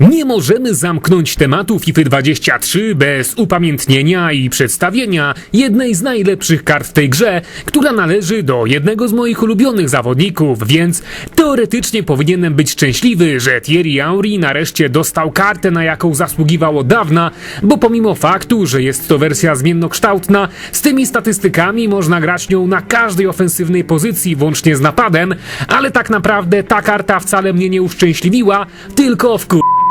Nie możemy zamknąć tematu FIFA 23 bez upamiętnienia i przedstawienia jednej z najlepszych kart w tej grze, która należy do jednego z moich ulubionych zawodników, więc teoretycznie powinienem być szczęśliwy, że Thierry Henry nareszcie dostał kartę, na jaką zasługiwał od dawna, bo pomimo faktu, że jest to wersja zmiennokształtna, z tymi statystykami można grać nią na każdej ofensywnej pozycji, włącznie z napadem, ale tak naprawdę ta karta wcale mnie nie uszczęśliwiła, tylko w a,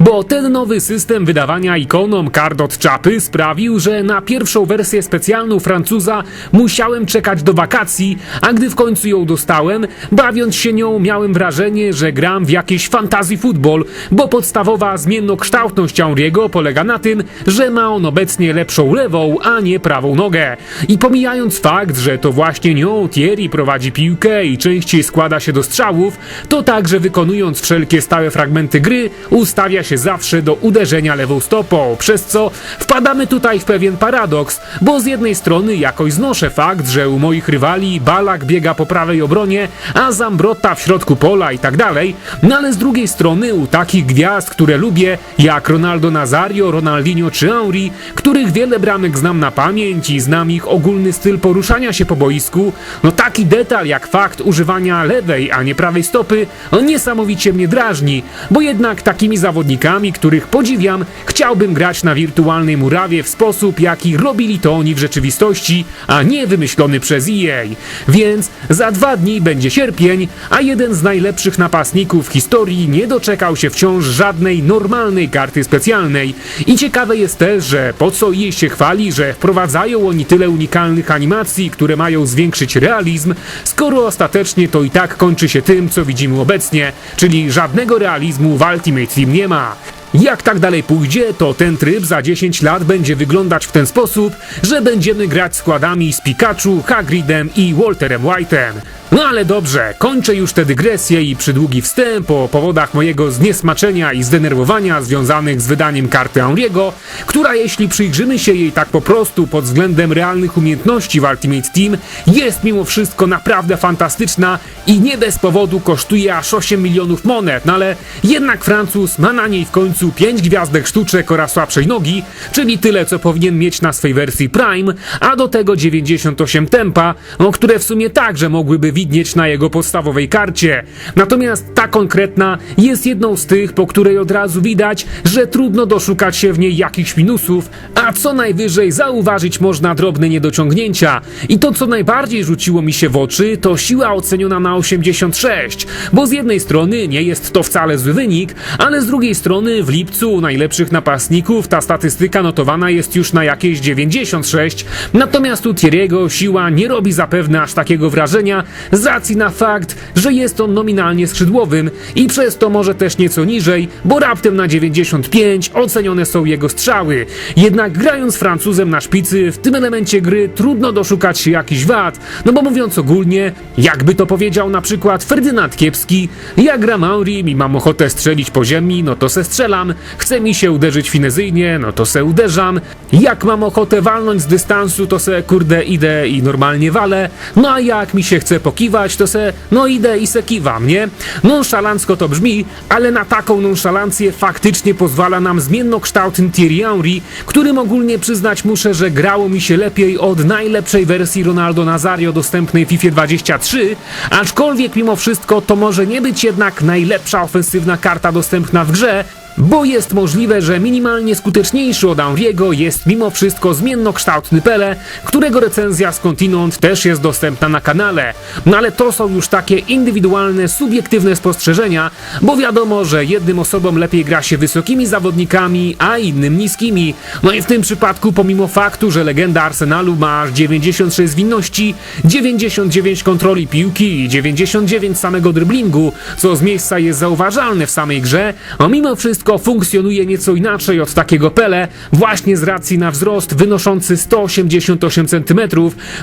Bo ten nowy system wydawania ikonom kart od czapy sprawił, że na pierwszą wersję specjalną Francuza musiałem czekać do wakacji, a gdy w końcu ją dostałem, bawiąc się nią miałem wrażenie, że gram w jakiś fantasy football, bo podstawowa zmiennokształtność Henry'ego polega na tym, że ma on obecnie lepszą lewą, a nie prawą nogę. I pomijając fakt, że to właśnie nią Thierry prowadzi piłkę i częściej składa się do strzałów, to także wykonując wszelkie stałe fragmenty gry, ustawia się zawsze do uderzenia lewą stopą, przez co wpadamy tutaj w pewien paradoks, bo z jednej strony jakoś znoszę fakt, że u moich rywali Balak biega po prawej obronie, a Zambrotta w środku pola i tak dalej, no ale z drugiej strony u takich gwiazd, które lubię, jak Ronaldo Nazario, Ronaldinho czy Henry, których wiele bramek znam na pamięć i znam ich ogólny styl poruszania się po boisku, no taki detal jak fakt używania lewej, a nie prawej stopy, on niesamowicie mnie drażni, bo jednak takimi zawodnikami, których podziwiam, chciałbym grać na wirtualnej murawie w sposób, jaki robili to oni w rzeczywistości, a nie wymyślony przez EA. Więc za dwa dni będzie sierpień, a jeden z najlepszych napastników w historii nie doczekał się wciąż żadnej normalnej karty specjalnej. I ciekawe jest też, że po co EA się chwali, że wprowadzają oni tyle unikalnych animacji, które mają zwiększyć realizm, skoro ostatecznie to i tak kończy się tym, co widzimy obecnie, czyli żadnego realizmu w Ultimate Team nie ma. Jak tak dalej pójdzie, to ten tryb za 10 lat będzie wyglądać w ten sposób, że będziemy grać składami z Pikachu, Hagridem i Walterem White'em. No ale dobrze, kończę już tę dygresję i przydługi wstęp o powodach mojego zniesmaczenia i zdenerwowania związanych z wydaniem karty Henry'ego, która jeśli przyjrzymy się jej tak po prostu pod względem realnych umiejętności w Ultimate Team, jest mimo wszystko naprawdę fantastyczna i nie bez powodu kosztuje aż 8 milionów monet, no ale jednak Francuz ma na niej w końcu 5 gwiazdek sztuczek oraz słabszej nogi, czyli tyle co powinien mieć na swej wersji Prime, a do tego 98 tempa, no, które w sumie także mogłyby widnieć na jego podstawowej karcie. Natomiast ta konkretna jest jedną z tych, po której od razu widać, że trudno doszukać się w niej jakichś minusów, a co najwyżej zauważyć można drobne niedociągnięcia. I to co najbardziej rzuciło mi się w oczy, to siła oceniona na 86, bo z jednej strony nie jest to wcale zły wynik, ale z drugiej strony w lipcu u najlepszych napastników. Ta statystyka notowana jest już na jakieś 96, natomiast u Thierry'ego siła nie robi zapewne aż takiego wrażenia z racji na fakt, że jest on nominalnie skrzydłowym i przez to może też nieco niżej, bo raptem na 95 ocenione są jego strzały. Jednak grając Francuzem na szpicy w tym elemencie gry trudno doszukać się jakichś wad, no bo mówiąc ogólnie, jakby to powiedział na przykład Ferdynand Kiepski, jak gram Henry i mam ochotę strzelić po ziemi, no to se strzelam, chce mi się uderzyć finezyjnie, no to se uderzam, jak mam ochotę walnąć z dystansu, to se kurde idę i normalnie walę, no a jak mi się chce pokiwać, to se no idę i se kiwam, nie? Nonszalancko to brzmi, ale na taką nonszalancję faktycznie pozwala nam zmiennokształtny Thierry Henry, którym ogólnie przyznać muszę, że grało mi się lepiej od najlepszej wersji Ronaldo Nazario dostępnej w FIFA 23, aczkolwiek mimo wszystko to może nie być jednak najlepsza ofensywna karta dostępna w grze, bo jest możliwe, że minimalnie skuteczniejszy od Henry'ego jest mimo wszystko zmiennokształtny Pele, którego recenzja skądinąd też jest dostępna na kanale. No ale to są już takie indywidualne, subiektywne spostrzeżenia, bo wiadomo, że jednym osobom lepiej gra się wysokimi zawodnikami, a innym niskimi. No i w tym przypadku pomimo faktu, że legenda Arsenalu ma aż 96 zwinności, 99 kontroli piłki i 99 samego driblingu, co z miejsca jest zauważalne w samej grze, a mimo wszystko wszystko funkcjonuje nieco inaczej od takiego Pele, właśnie z racji na wzrost wynoszący 188 cm,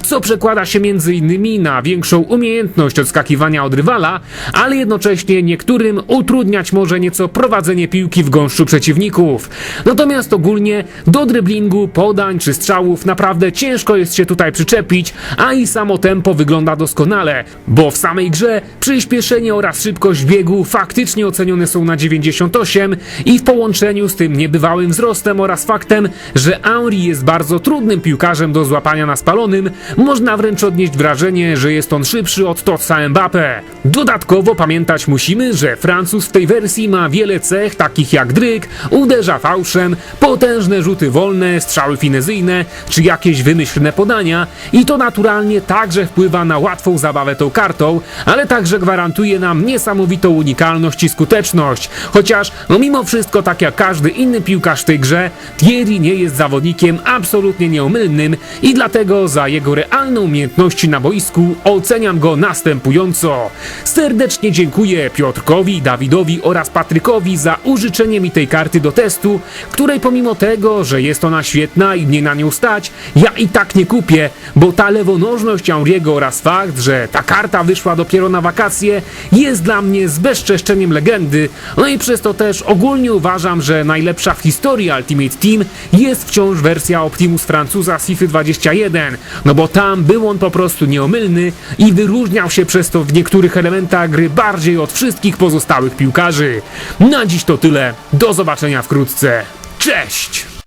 co przekłada się innymi na większą umiejętność odskakiwania od rywala, ale jednocześnie niektórym utrudniać może nieco prowadzenie piłki w gąszczu przeciwników. Natomiast ogólnie do dryblingu, podań czy strzałów naprawdę ciężko jest się tutaj przyczepić, a i samo tempo wygląda doskonale, bo w samej grze przyspieszenie oraz szybkość biegu faktycznie ocenione są na 98, i w połączeniu z tym niebywałym wzrostem oraz faktem, że Henry jest bardzo trudnym piłkarzem do złapania na spalonym, można wręcz odnieść wrażenie, że jest on szybszy od Totsa Mbappé. Dodatkowo pamiętać musimy, że Francuz w tej wersji ma wiele cech takich jak dryk, uderza fałszem, potężne rzuty wolne, strzały finezyjne czy jakieś wymyślne podania i to naturalnie także wpływa na łatwą zabawę tą kartą, ale także gwarantuje nam niesamowitą unikalność i skuteczność. Chociaż, no mimo wszystko, tak jak każdy inny piłkarz w tej grze, Thierry nie jest zawodnikiem absolutnie nieomylnym i dlatego za jego realne umiejętności na boisku oceniam go następująco. Serdecznie dziękuję Piotrkowi, Dawidowi oraz Patrykowi za użyczenie mi tej karty do testu, której pomimo tego, że jest ona świetna i mnie na nią stać, ja i tak nie kupię, bo ta lewonożność Auriego oraz fakt, że ta karta wyszła dopiero na wakacje, jest dla mnie zbezczeszczeniem legendy, no i przez to też ogólnie uważam, że najlepsza w historii Ultimate Team jest wciąż wersja Optimus Francuza z FIFA 21, no bo tam był on po prostu nieomylny i wyróżniał się przez to w niektórych elementach gry bardziej od wszystkich pozostałych piłkarzy. Na dziś to tyle, do zobaczenia wkrótce, cześć!